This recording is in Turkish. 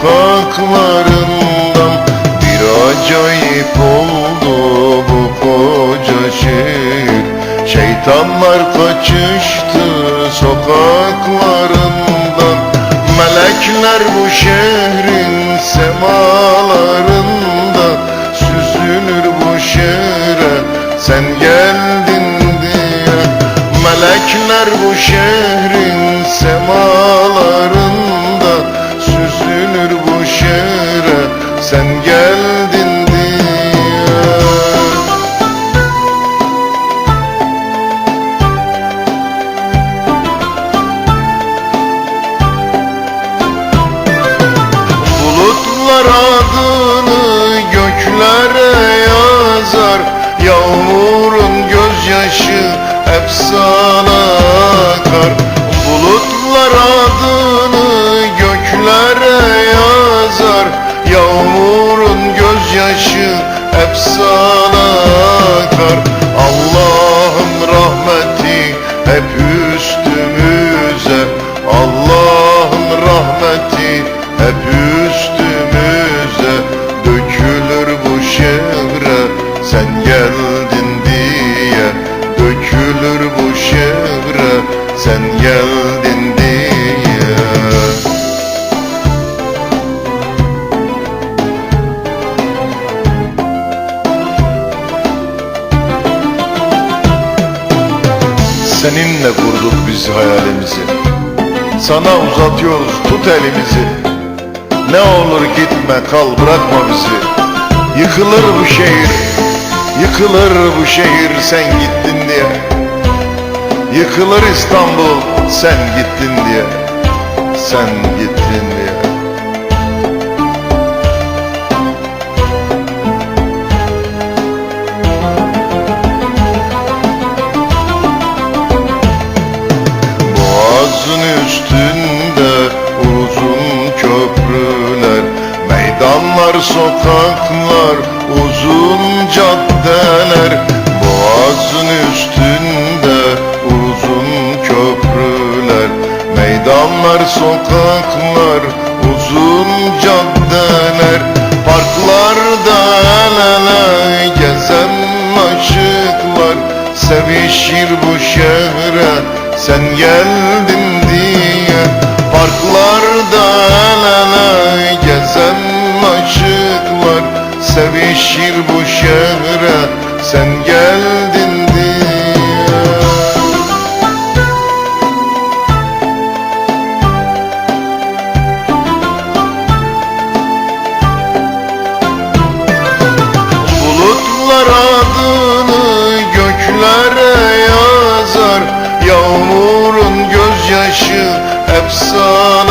sokaklarından Bir acayip oldu bu koca şehir. Şeytanlar kaçıştı sokaklarından Melekler bu şehrin semalarında hep sana akar Bulutlar adını göklere yazar. Yağmurun gözyaşı hep Seninle kurduk biz hayalimizi. Sana uzatıyoruz tut elimizi. Ne olur gitme kal bırakma bizi. Yıkılır bu şehir Yıkılır bu şehir sen gittin diye. Yıkılır İstanbul sen gittin diye. Sen gittin diye Meydanlar, sokaklar, uzun caddeler Boğazın üstünde uzun köprüler. Meydanlar, sokaklar, uzun caddeler. Parklarda el ele gezen aşıklar. Sevişir bu şehre sen geldin bu şehre sen geldin diye. Bulutlar adını göklere yazar Yağmurun gözyaşı hep sana